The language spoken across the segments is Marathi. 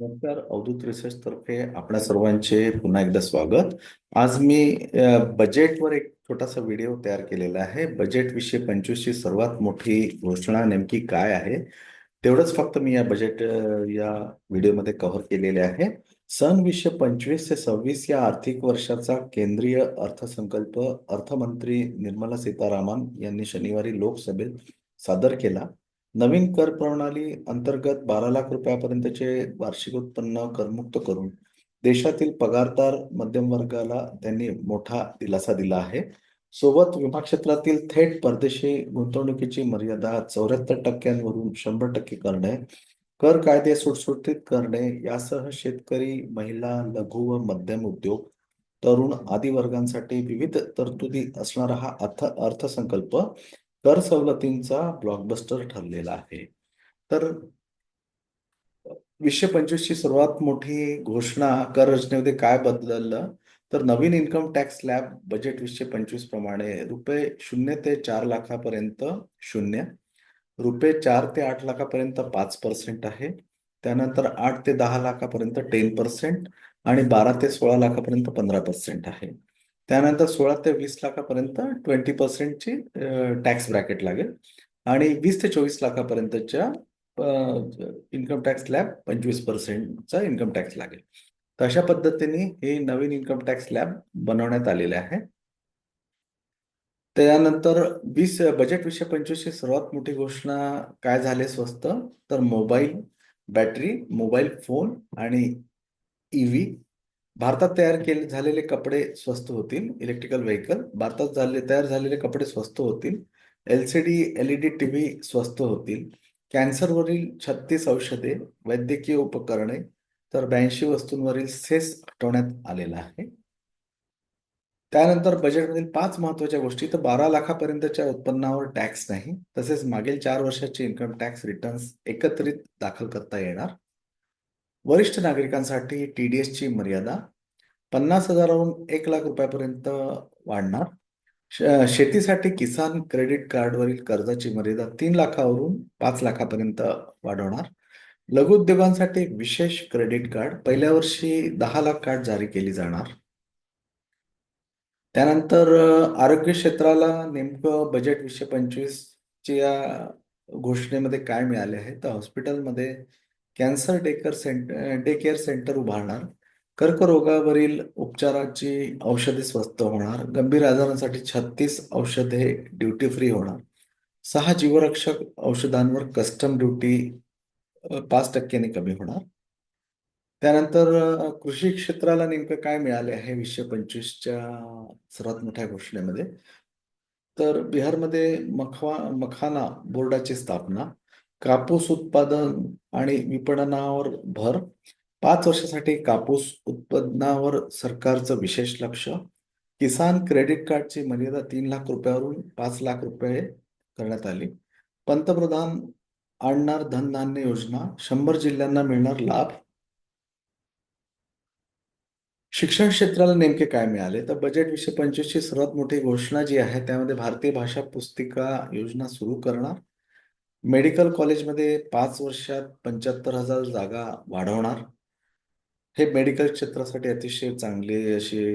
नमस्कार. अवधूत रिसर्च तर्फे आपल्या सर्वांचे पुन्हा एकदा स्वागत. आज मी बजेटवर एक छोटासा व्हिडिओ तयार केलेला आहे. बजेट विषय पंचवीस ची सर्वात मोठी घोषणा नेमकी काय आहे? तेवढंच फक्त मी या बजेट या व्हिडिओमध्ये कव्हर केलेले आहे. सन वीसशे पंचवीस ते सव्वीस या आर्थिक वर्षाचा केंद्रीय अर्थसंकल्प अर्थमंत्री निर्मला सीतारामन यांनी शनिवारी लोकसभेत सादर केला. नवीन कर प्रणाली अंतर्गत बारा लाख रुपयापर्यंतचे वार्षिक उत्पन्न करमुक्त करून देशातील पगारदार मध्यम वर्गाला त्यांनी मोठा दिलासा दिला आहे. सोबत विमा क्षेत्रातील थेट परदेशी गुंतवणुकीची मर्यादा चौऱ्याहत्तर टक्क्यांवरून शंभर टक्के करणे कर कायदे सुटसुटीत करणे यासह शेतकरी महिला लघु व मध्यम उद्योग तरुण आदी वर्गांसाठी विविध तरतुदी असणारा हा अर्थ अर्थसंकल्प कर सवलतींचा ब्लॉकबस्टर ठरलेला आहे. तर वीसशे पंचवीस ची सर्वात मोठी घोषणा कर रचनेमध्ये काय बदललं? तर नवीन इन्कम टॅक्स स्लॅब बजेट वीसशे पंचवीस प्रमाणे रुपये शून्य ते चार लाखापर्यंत शून्य रुपये चार ते आठ लाखापर्यंत पाच पर्सेंट आहे त्यानंतर आठ ते दहा लाखापर्यंत टेन पर्सेंट आणि बारा ते सोळा लाखापर्यंत पंधरा पर्सेंट आहे. त्यानंतर सोळा ते वीस लाखापर्यंत ट्वेंटी पर्सेंटची टॅक्स ब्रॅकेट लागेल. आणि वीस ते चोवीस लाखापर्यंतच्या इन्कम टॅक्स स्लॅब पंचवीस पर्सेंटचा इन्कम टॅक्स लागेल. तर अशा पद्धतीने हे नवीन इन्कम टॅक्स स्लॅब बनवण्यात आलेले आहे. त्यानंतर वीस बजेट वीसशे पंचवीसची सर्वात मोठी घोषणा काय झाले स्वस्त? तर मोबाईल बॅटरी मोबाईल फोन आणि ईव्ही भारतात तयार केले झालेले कपडे स्वस्त होतील इलेक्ट्रिकल व्हेकल भारतात झाले तयार झालेले कपडे स्वस्त होतील. एलसीडी एलईडी टीव्ही स्वस्त होतील. कॅन्सरवरील छत्तीस औषधे वैद्यकीय उपकरणे तर ब्याऐंशी वस्तूंवरील सेस हटवण्यात आलेला आहे. त्यानंतर बजेटमधील पाच महत्त्वाच्या गोष्टी तर बारा लाखापर्यंतच्या उत्पन्नावर टॅक्स नाही. तसेच मागील चार वर्षाचे इन्कम टॅक्स रिटर्न्स एकत्रित दाखल करता येणार. वरिष्ठ नागरिकांसाठी टीडीएस ची मर्यादा पन्नास हजारावरून एक लाख रुपयापर्यंत वाढणार. शेतीसाठी किसान क्रेडिट कार्डवरील कर्जाची मर्यादा तीन लाखावरून पाच लाखापर्यंत वाढवणार. लघु उद्योगांसाठी एक विशेष क्रेडिट कार्ड पहिल्या वर्षी दहा लाख कार्ड जारी केली जाणार. त्यानंतर आरोग्य क्षेत्राला नेमकं बजेट वीसशे पंचवीसच्या घोषणेमध्ये काय मिळाले आहे? तर हॉस्पिटलमध्ये cancer daycare centre day care centre उभारणार. कर्करोगावरील उपचाराची औषधे स्वस्त होणार. गंभीर आजारांसाठी छत्तीस औषधे ड्युटी फ्री होणार. सहा जीवरक्षक औषधांवर कस्टम ड्युटी पाच टक्क्यांनी कमी होणार. त्यानंतर कृषी क्षेत्राला नेमकं काय मिळाले आहे? वीसशे पंचवीसच्या सर्वात मोठ्या घोषणेमध्ये. तर बिहारमध्ये मखवा मखाना बोर्डाची स्थापना. कापूस उत्पादन आणि विपणनावर भर. पाच वर्षासाठी कापूस उत्पादनावर सरकारचं विशेष लक्ष. किसान क्रेडिट कार्डची मर्यादा तीन लाख रुपयावरून पाच लाख रुपये करण्यात आली. पंतप्रधान आणणार धनधान्य योजना शंभर जिल्ह्यांना मिळणार लाभ. शिक्षण क्षेत्राला नेमके काय मिळाले? तर बजेट विषय पंचवीसची सर्वात मोठी घोषणा जी आहे त्यामध्ये भारतीय भाषा पुस्तिका योजना सुरू करणार. मेडिकल कॉलेजमध्ये पाच वर्षात पंच्याहत्तर हजार जागा वाढवणार. हे मेडिकल क्षेत्रासाठी अतिशय चांगली अशी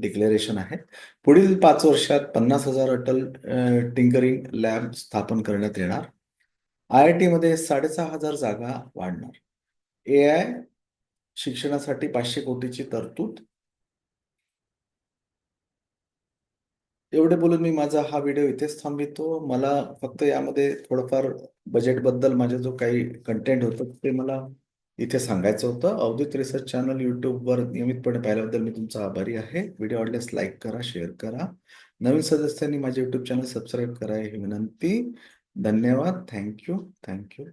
डिक्लेरेशन आहे. पुढील पाच वर्षात पन्नास हजार अटल टिंकरिंग लॅब स्थापन करण्यात येणार. आय आय टीमध्ये साडेसहा हजार जागा वाढणार. ए आय शिक्षणासाठी पाचशे कोटीची तरतूद. एवढे बोलून मी माझा हा व्हिडिओ इथेच थांबवितो. मला फक्त यामध्ये थोडंफार बजेटबद्दल माझा जो काही कंटेंट होतं ते मला इथे सांगायचं होतं. अवधूत रिसर्च चॅनल यूट्यूबवर नियमितपणे पाहिल्याबद्दल मी तुमचा आभारी आहे. व्हिडिओ आवडल्यास लाईक करा शेअर करा. नवीन सदस्यांनी माझे यूट्यूब चॅनल सबस्क्राईब करा ही विनंती. धन्यवाद. Thank you thank you